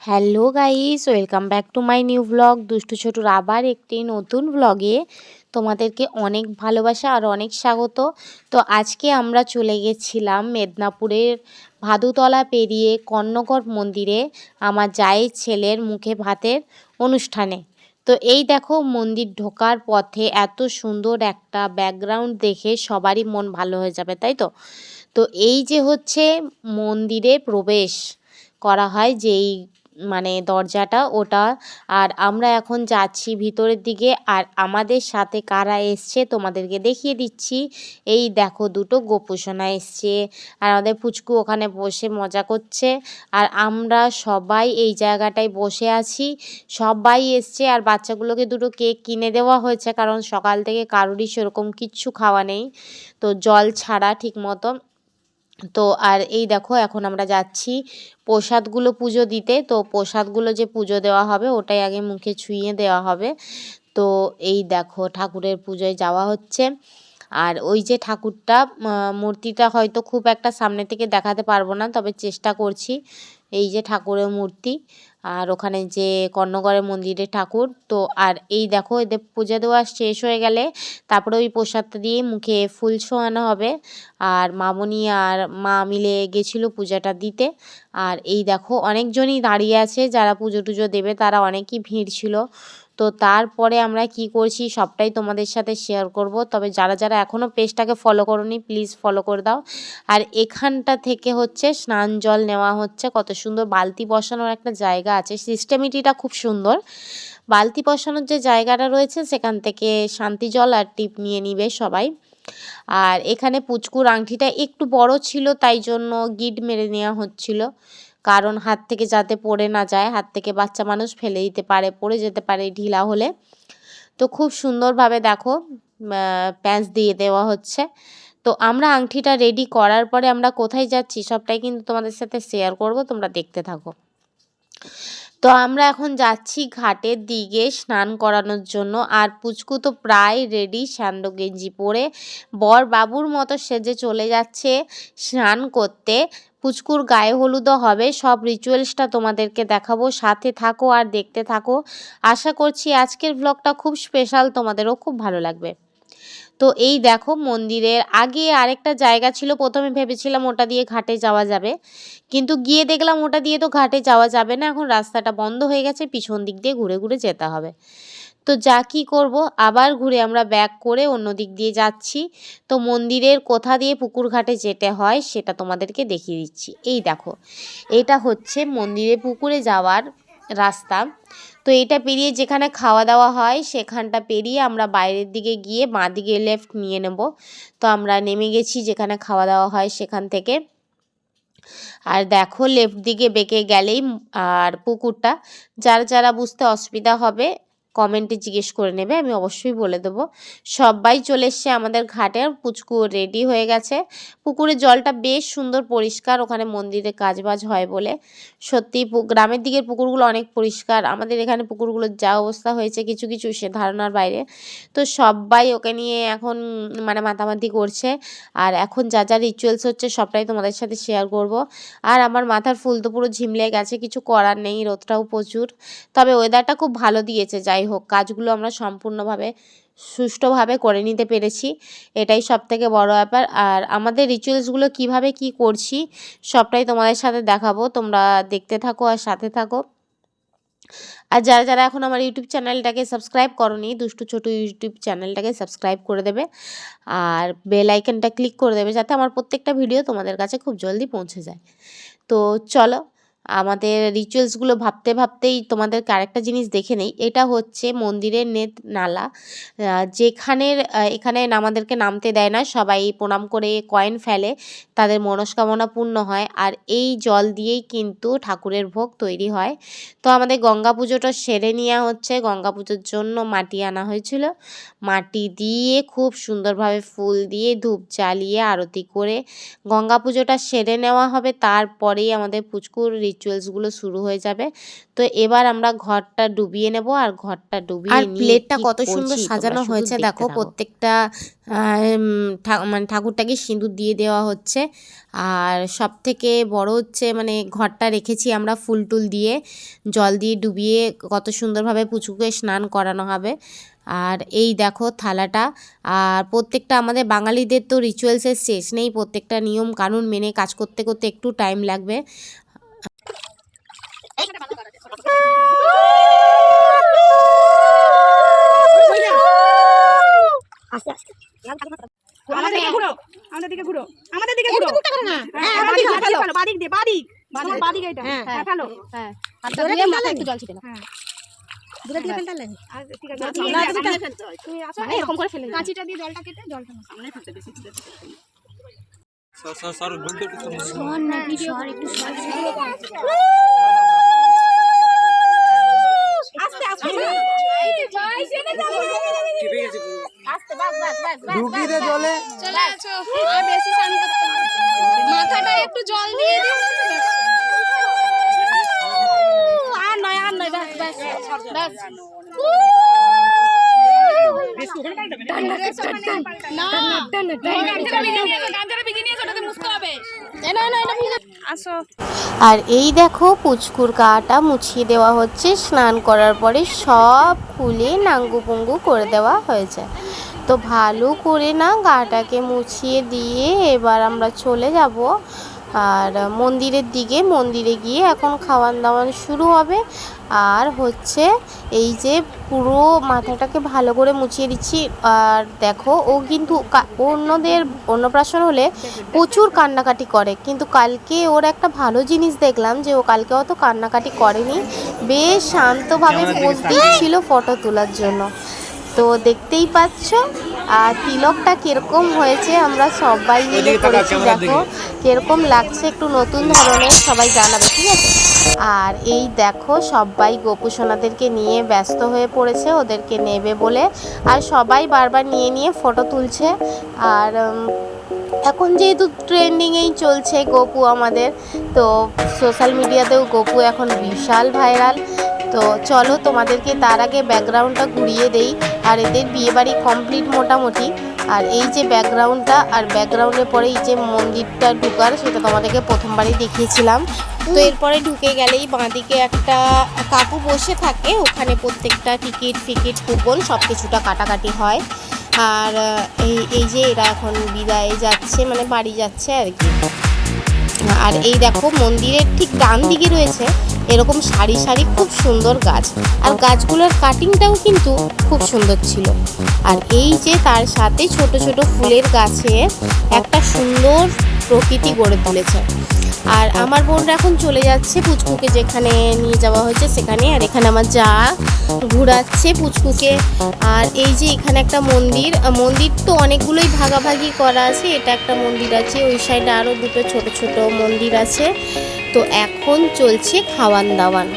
Hello guys, welcome back to my new blog. দুষ্টু ছোটুর আবার একটি নতুন ব্লগে তোমাদেরকে অনেক ভালোবাসা আর অনেক স্বাগত। তো আজকে আমরা চলে গেছিলাম মেদিনীপুরের ভাদুতলা পেরিয়ে কর্ণগড় মন্দিরে আমার জায়ের ছেলের মুখে ভাতের অনুষ্ঠানে। তো এই দেখো মন্দির ঢোকার পথে এত সুন্দর একটা ব্যাকগ্রাউন্ড দেখে সবারই মন ভালো হয়ে যাবে, তাই তো? তো এই যে হচ্ছে মন্দিরে প্রবেশ করা হয় যেই মানে দরজাটা, ওটা। আর আমরা এখন যাচ্ছি ভিতরের দিকে। আর আমাদের সাথে কারা এসছে, তোমাদেরকে দেখিয়ে দিচ্ছি। এই দেখো, দুটো গোপোষণা এসছে। আর আমাদের পুচকু ওখানে বসে মজা করছে। আর আমরা সবাই এই জায়গাটায় বসে আছি। সবাই এসছে, আর বাচ্চাগুলোকে দুটো কেক কিনে দেওয়া হয়েছে। কারণ সকাল থেকে কারোরই সেরকম কিচ্ছু খাওয়া নেই। তো জল ছাড়া ঠিক মতো তো আর এই দেখো এখন আমরা যাচ্ছি প্রসাদগুলো পুজো দিতে। তো প্রসাদগুলো যে পুজো দেওয়া হবে ওটাই আগে মুখে ছুঁয়ে দেওয়া হবে। তো এই দেখো ঠাকুরের পুজোয় যাওয়া হচ্ছে। আর ওই যে ঠাকুরটা মূর্তিটা হয়তো খুব একটা সামনে থেকে দেখাতে পারব না, তবে চেষ্টা করছি। এই যে ঠাকুরের মূর্তি আর ওখানে যে কর্ণগড়ের মন্দিরে ঠাকুর, তো আর এই দেখো এদের পূজা দেওয়া শেষ হয়ে গেলে তারপরে ওই প্রসাদটা দিয়ে মুখে ফুল ছোঁয়ানো হবে। আর মামনি আর মা মিলে গেছিল পূজাটা দিতে। আর এই দেখো অনেকজনই দাঁড়িয়ে আছে যারা পুজো টুজো দেবে, তারা অনেকই ভিড় ছিল। তো তারপরে আমরা কি করছি, সবটাই তোমাদের সাথে শেয়ার করব। তবে যারা যারা এখনও পেজটাকে ফলো করনি প্লিজ ফলো করে দাও। আর এখানটা থেকে হচ্ছে স্নান জল নেওয়া হচ্ছে। কত সুন্দর বালতি বসানোর একটা জায়গা আছে। সিস্টেমিটিটা খুব সুন্দর। বালতি বসানোর যে জায়গাটা রয়েছে, সেখান থেকে শান্তি জল আর টিপ নিয়ে নিবে সবাই। আর এখানে পুচকুর আংটিটা একটু বড় ছিল, তাই জন্য গিট মেরে নেওয়া হচ্ছিল। কারণ হাত থেকে যাতে পড়ে না যায়, হাত থেকে বাচ্চা মানুষ ফেলে দিতে পারে, পড়ে যেতে পারে ঢিলা হলে। তো খুব সুন্দরভাবে দেখো প্যাঁচ দিয়ে দেওয়া হচ্ছে। তো আমরা আংটিটা রেডি করার পরে আমরা কোথায় যাচ্ছি সবটাই কিন্তু তোমাদের সাথে শেয়ার করব, তোমরা দেখতে থাকো। তো আমরা এখন যাচ্ছি ঘাটের দিকে স্নান করানোর জন্য, আর পুচকু তো প্রায় রেডি স্যান্ডো গেঞ্জি পরে। বর বাবুর মতো সেজে চলে যাচ্ছে স্নান করতে। পুচকুর গায়ে হলুদও হবে, সব রিচুয়ালসটা তোমাদেরকে দেখাবো। সাথে থাকো আর দেখতে থাকো। আশা করছি আজকের ব্লগটা খুব স্পেশাল তোমাদেরও খুব ভালো লাগবে। তো এই দেখো মন্দিরের আগে আরেকটা জায়গা ছিল, প্রথমে ভেবেছিলাম ওটা দিয়ে ঘাটে যাওয়া যাবে। কিন্তু গিয়ে দেখলাম ওটা দিয়ে তো ঘাটে যাওয়া যাবে না, এখন রাস্তাটা বন্ধ হয়ে গেছে, পিছন দিক দিয়ে ঘুরে ঘুরে যেতে হবে। তো যা কি করব? আবার ঘুরে আমরা ব্যাক করে অন্য দিক দিয়ে যাচ্ছি। তো মন্দিরের কোথা দিয়ে পুকুর ঘাটে যেতে হয় সেটা তোমাদেরকে দেখিয়ে দিচ্ছি। এই দেখো, এটা হচ্ছে মন্দিরে পুকুরে যাওয়ার রাস্তা। তো এটা পেরিয়ে যেখানে খাওয়া দাওয়া হয় সেখানটা পেরিয়ে আমরা বাইরের দিকে গিয়ে বাঁ দিকে লেফট নিয়ে নেব। তো আমরা নেমে গেছি যেখানে খাওয়া দাওয়া হয় সেখান থেকে। আর দেখো লেফট দিকে বেঁকে গেলেই, আর পুকুরটা। যারা যারা বুঝতে অসুবিধা হবে কমেন্টে জিজ্ঞেস করে নেবে, আমি অবশ্যই বলে দেবো। সবাই চলে এসছে আমাদের ঘাটে পুচকু রেডি হয়ে গেছে। পুকুরের জলটা বেশ সুন্দর পরিষ্কার, ওখানে মন্দিরে কাজবাজ হয় বলে। সত্যি গ্রামের দিকের পুকুরগুলো অনেক পরিষ্কার। আমাদের এখানে পুকুরগুলোর যা অবস্থা হয়েছে, কিছু কিছু সে ধারণার বাইরে। তো সবাই ওকে নিয়ে এখন মানে মাতামাতি করছে। আর এখন যা যা রিচুয়ালস হচ্ছে, সবটাই তোমাদের সাথে শেয়ার করব। আর আমার মাথার ফুল তো পুরো ঝিমলে গেছে, কিছু করার নেই, রোদটাও প্রচুর। তবে ওয়েদারটা খুব ভালো দিয়েছে, যাই যাই হোক, কাজগুলো আমরা সম্পূর্ণভাবে সুষ্ঠুভাবে করে নিতে পেরেছি। এটাই সব থেকে বড় ব্যাপার। আর আমাদের রিচুয়ালসগুলো কীভাবে কি করছি, সবটাই তোমাদের সাথে দেখাবো। তোমরা দেখতে থাকো আর সাথে থাকো। আর যারা যারা এখন আমার ইউটিউব চ্যানেলটাকে সাবস্ক্রাইব করনি, দুষ্টু ছোটো ইউটিউব চ্যানেলটাকে সাবস্ক্রাইব করে দেবে। আর বেল আইকনটা ক্লিক করে দেবে, যাতে আমার প্রত্যেকটা ভিডিও তোমাদের কাছে খুব জলদি পৌঁছে যায়। তো চলো আমাদের রিচুয়ালসগুলো ভাবতে ভাবতেই তোমাদেরকে আরেকটা জিনিস দেখে নেই। এটা হচ্ছে মন্দিরের নেট নালা। যেখানের এখানে আমাদেরকে নামতে দেয় না। সবাই প্রণাম করে কয়েন ফেলে। তাদের মনস্কামনা পূর্ণ হয়। আর এই জল দিয়েই কিন্তু ঠাকুরের ভোগ তৈরি হয়। তো আমাদের গঙ্গা পুজোটা সেরে নেওয়া হচ্ছে। গঙ্গা পুজোর জন্য মাটি আনা হয়েছিল। মাটি দিয়ে খুব সুন্দরভাবে ফুল দিয়ে ধূপ জ্বালিয়ে আরতি করে গঙ্গা পুজোটা সেরে নেওয়া হবে। তারপরেই আমাদের পুচকুর রিচুয়ালসগুলো শুরু হয়ে যাবে। তো এবার আমরা ঘরটা ডুবিয়ে নেব আর ঘরটা ডুবিয়ে আর প্লেটটা কত সুন্দর সাজানো হয়েছে দেখো। প্রত্যেকটা মানে ঠাকুরটাকে সিঁদুর দিয়ে দেওয়া হচ্ছে। আর সব থেকে বড় হচ্ছে মানে ঘরটা রেখেছি আমরা ফুল টুল দিয়ে। জল দিয়ে ডুবিয়ে কত সুন্দরভাবে পুচুকে স্নান করানো হবে। আর এই দেখো থালাটা। আর প্রত্যেকটা আমাদের বাঙালিদের তো রিচুয়ালসের শেষ নেই প্রত্যেকটা নিয়ম কানুন মেনে কাজ করতে করতে একটু টাইম লাগবে। আমাদের দিকে ঘুরো। আমাদের দিকে ঘুরো। আমাদের দিকে ঘুরো। হ্যাঁ বাদিক ফেলো বাদিক দিয়ে বাদিক তোমার বাদিক এটা। হ্যাঁ ফেলো হ্যাঁ। হাতটা দিয়ে মাথায় একটু জল ছিটে। নাও। হ্যাঁ। দূরে দিয়ে ফেলতে পারলেন? আর ঠিক আছে। না, তুমি না, তুমি- তুমি তুমি আসো মানে এরকম করে ফেলে কাঁচিটা দিয়ে জলটা কেটে জল ফেলো। সর সর সর গুলতে একটু আস্তে আস্তে। ঢুকি দে জলে। চলে আসো। আর বেশি স্নান করতে মাথাটা একটু জল দিয়ে দিও। আর নয়, আর নয়, এটা ভিজে- আসো। আর এই দেখো পুচকুর কাটা মুছিয়ে দেওয়া হচ্ছে। স্নান করার পরে সব খুলে নাঙ্গু পুঙ্গু করে দেওয়া হয়েছে। তো ভালো করে না গাটাকে মুছিয়ে দিয়ে এবার আমরা চলে যাব। আর মন্দিরের দিকে মন্দিরে গিয়ে এখন খাওয়ান দাওয়ান শুরু হবে। আর হচ্ছে এই যে পুরো মাথাটাকে ভালো করে মুছিয়ে দিচ্ছি। আর দেখো ও কিন্তু অন্যদের অন্নপ্রাশন হলে প্রচুর কান্নাকাটি করে। কিন্তু কালকে ওর একটা ভালো জিনিস দেখলাম যে ও কালকে অত কান্নাকাটি করেনি। বেশ শান্তভাবে পোজ দিচ্ছিল ফটো তোলার জন্য। তো দেখতেই পাচ্ছ আর তিলকটা কীরকম হয়েছে আমরা সবাই মিলে করেছি দেখো কীরকম লাগছে একটু নতুন ধরনের সবাই জানাবে ঠিক আছে? আর এই দেখো সবাই গোপুসোনাদেরকে নিয়ে ব্যস্ত হয়ে পড়েছে ওদেরকে নেবে বলে। আর সবাই বারবার নিয়ে নিয়ে ফটো তুলছে। আর এখন যেহেতু ট্রেন্ডিংয়েই চলছে গপু আমাদের তো সোশ্যাল মিডিয়াতেও গপু এখন বিশাল ভাইরাল। তো চলো তোমাদেরকে তার আগে ব্যাকগ্রাউন্ডটা ঘুরিয়ে দেই। আর এদের বিয়েবাড়ি কমপ্লিট মোটামুটি। আর এই যে ব্যাকগ্রাউন্ডটা, আর ব্যাকগ্রাউন্ডের পরে এই যে মন্দিরটা ঢুকার, সেটা তোমাদেরকে প্রথমবারই দেখিয়েছিলাম। তো এরপরে ঢুকে গেলেই বাঁদিকে একটা কাকু বসে থাকে, ওখানে প্রত্যেকটা টিকিট ফিকিট, কুপন সব কিছুটা কাটাকাটি হয়। আর এই এই যে এরা এখন বিদায় যাচ্ছে মানে বাড়ি যাচ্ছে আর কি। আর এই দেখো মন্দিরের ঠিক ডান দিকে রয়েছে এরকম সারি সারি খুব সুন্দর গাছ। আর গাছগুলোর কাটিংটাও কিন্তু খুব সুন্দর ছিল। আর এই যে তার সাথে ছোট ছোট ফুলের গাছে একটা সুন্দর প্রকৃতি গড়ে তুলেছে। আর আমার বোনরা এখন চলে যাচ্ছে পুচকুকে যেখানে নিয়ে যাওয়া হয়েছে সেখানে। আর এখানে আমার যা ঘুরাচ্ছে পুচকুকে। আর এই যে এখানে একটা মন্দির মন্দির তো অনেকগুলোই ভাগাভাগি করা আছে। এটা একটা মন্দির আছে, ওই সাইডে আরও দুটো ছোট ছোট মন্দির আছে। তো এখন চলছে খাওয়ান দাওয়ান।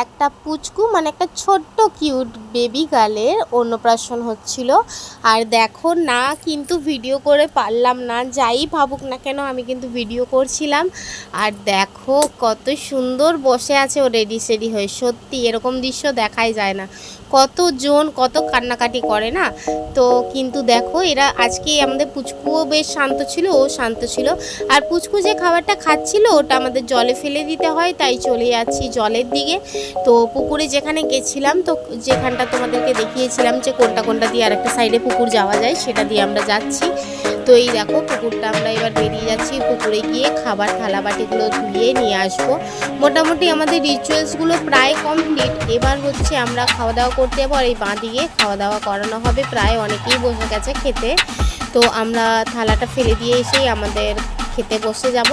এক একটা পুচকু মানে একটা ছোট্ট কিউট বেবি গালের অন্নপ্রাশন হচ্ছিল। আর দেখো না কিন্তু ভিডিও করে পারলাম না, যাই ভাবুক না কেন আমি কিন্তু ভিডিও করছিলাম। আর দেখো কত সুন্দর বসে আছে ও রেডি সেডি হয়ে। সত্যি এরকম দৃশ্য দেখাই যায় না। কত কতজন কত কান্নাকাটি করে না? তো কিন্তু দেখো এরা আজকে আমাদের পুচকুও বেশ শান্ত ছিল, ও শান্ত ছিল। আর পুচকু যে খাবারটা খাচ্ছিল, ওটা আমাদের জলে ফেলে দিতে হয়, তাই চলে যাচ্ছি জলের দিকে। তো পুকুরে যেখানে গেছিলাম, তো যেখানটা তোমাদেরকে দেখিয়েছিলাম যে কোনটা কোনটা দিয়ে আর একটা সাইডে পুকুর যাওয়া যায়, সেটা দিয়ে আমরা যাচ্ছি। তো এই দেখো, পুকুরটা আমরা এবার বেরিয়ে যাচ্ছি। পুকুরে গিয়ে খাবার থালা বাটিগুলো ধুয়ে নিয়ে আসব। মোটামুটি আমাদের রিচুয়ালসগুলো প্রায় কমপ্লিট এবার হচ্ছে আমরা খাওয়া দাওয়া করতে যাব, আর এই বাঁ দিয়ে খাওয়া দাওয়া করানো হবে। প্রায় অনেকেই বসে গেছে খেতে। তো আমরা থালাটা ফেলে দিয়ে এসেই আমাদের খেতে বসে যাব।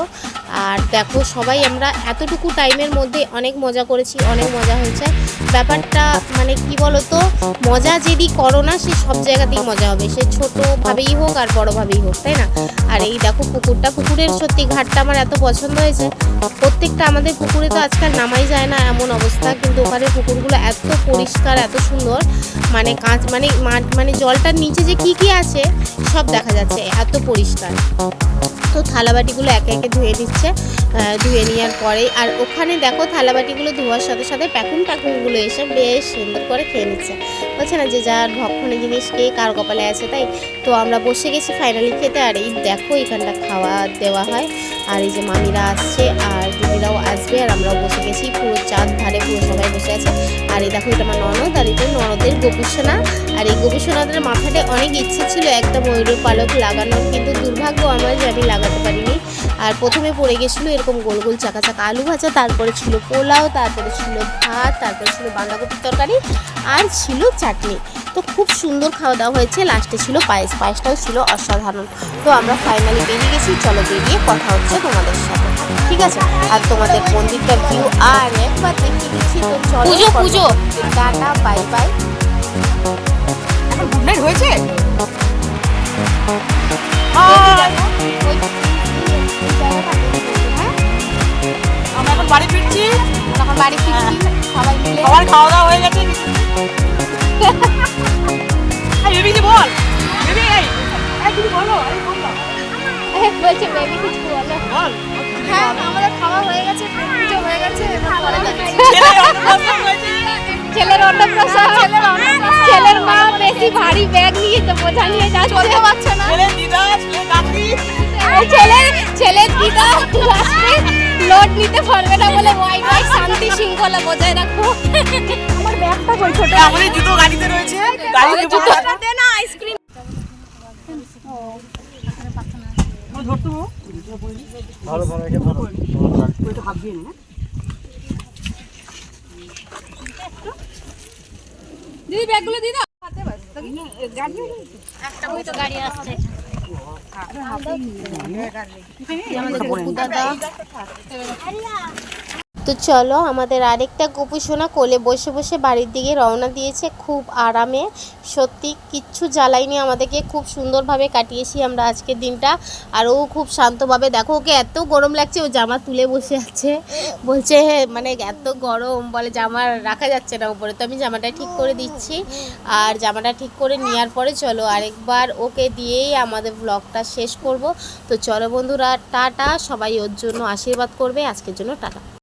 আর দেখো সবাই আমরা এতটুকু টাইমের মধ্যে অনেক মজা করেছি, অনেক মজা হয়েছে। ব্যাপারটা মানে কি বলতো, মজা যদি করো না, সে সব জায়গাতেই মজা হবে। সে ছোটোভাবেই হোক আর বড়োভাবেই হোক, তাই না? আর এই দেখো পুকুরটা, পুকুরের সত্যি ঘাটটা আমার এত পছন্দ হয়েছে। প্রত্যেকটা আমাদের পুকুরে তো আজকাল নামাই যায় না এমন অবস্থা, কিন্তু ওখানে পুকুরগুলো এত পরিষ্কার, এত সুন্দর। মানে কাঁচ মানে মানে জলটার নিচে যে কি কি আছে, সব দেখা যাচ্ছে, এত পরিষ্কার। তো থালাবাটিগুলো একে একে ধুয়ে দিচ্ছে ধুয়ে নেওয়ার পরে আর ওখানে দেখো থালাবাটিগুলো ধোয়ার সাথে সাথে প্যাকুন প্যাকুনগুলো এসে বেশ সুন্দর করে খেয়ে নিচ্ছে। বলছে না যে যার ভক্ষণে জিনিস কে কার কপালে আছে তাই। তো আমরা বসে গেছি ফাইনালি খেতে, আর এই দেখো এখানটা খাওয়া দেওয়া হয়। আর এই যে মামিরা আসছে আর দিদিরাও আসবে আর আমরাও বসে গেছি পুরো চাঁদ ধারে, পুরো সবাই বসে আছে। আর এই দেখো, এটা আমার ননদ, আর এটা ননদের গোপুসোনা। আর এই গোপুসোনাদের মাথাতে অনেক ইচ্ছে ছিল একটা ময়ূরের পালক লাগানোর, কিন্তু দুর্ভাগ্য আমার যে আমি লাগাতে পারিনি। আর প্রথমে পড়ে গেছিল এরকম গোল গোল চাকা চাকা আলু ভাজা, তারপরে ছিল পোলাও, তারপরে ছিল ভাত, তারপরে ছিল বাঁধাকপির তরকারি, আর ছিল চাটনি। তো খুব সুন্দর খাওয়া দাওয়া হয়েছে। লাস্টে ছিল পায়েস, পায়েসটাও ছিল অসাধারণ। তো আমরা ফাইনালি বেরিয়ে গেছি। চলো বেরিয়ে কথা হচ্ছে তোমাদের সাথে। ঠিক আছে? আর তোমাদের মন্দিরটার ভিউ আর একবার দেখিয়ে দিচ্ছি তো চলো পুজো, পুজো। টাটা বাই বাই এখন গুড নাইট হয়েছে? আমরা এখন বাড়ি ফিরছি। তখন বাড়ি ফিরছি সবাই মিলে। সবার খাওয়া দাওয়া হয়ে গেছে। এই বল। বেবি এই। এই তুমি বলো বলছে বেবি কিছু বলো। বল। হ্যাঁ আমাদের খাওয়া হয়ে গেছে পুজো হয়ে গেছে এবার পরে যাচ্ছি। ছেলে অন্নপ্রাশন ছেলের ছেলের মা বেশি ভারী ব্যাগ নিয়ে তো বোঝা নিয়ে যাচ্ছে। চলতে পারছে না। ছেলে দিদা ছেলে নাতি ছেলে ছেলের দিদা লাস্টে লোড নিতে পারবে না বলে ওয়াই ওয়াই শান্তি শৃঙ্খলা বজায় রাখো আমার ব্যাগটা কই ছোট? আমাদের জুতো গাড়িতে রয়েছে। গাড়িতে জুতো দে না আইসক্রিম ধরতো ভালো ভালো এটা ভালো ওইটা হাত দিয়ে নে দিদি ব্যাগগুলো দিদি তো চলো, আমাদের আরেকটা গোপু সোনা কোলে বসে বসে বাড়ির দিকে রওনা দিয়েছে, খুব আরামে। সত্যি কিচ্ছু জ্বালাইনি আমাদেরকে, খুব সুন্দরভাবে কাটিয়েছি আমরা আজকের দিনটা। আর ও খুব শান্তভাবে, দেখো, ওকে এত গরম লাগছে, ও জামা তুলে বসে আছে। বলছে মানে এত গরম, বলে জামা রাখা যাচ্ছে না উপরে। তো আমি জামাটা ঠিক করে দিচ্ছি। আর জামাটা ঠিক করে নেওয়ার পরে চলো, আরেকবার ওকে দিয়েই আমাদের ব্লগটা শেষ করব। তো চলো বন্ধুরা, টাটা। সবাই ওর জন্য আশীর্বাদ করবে। আজকের জন্য টাটা।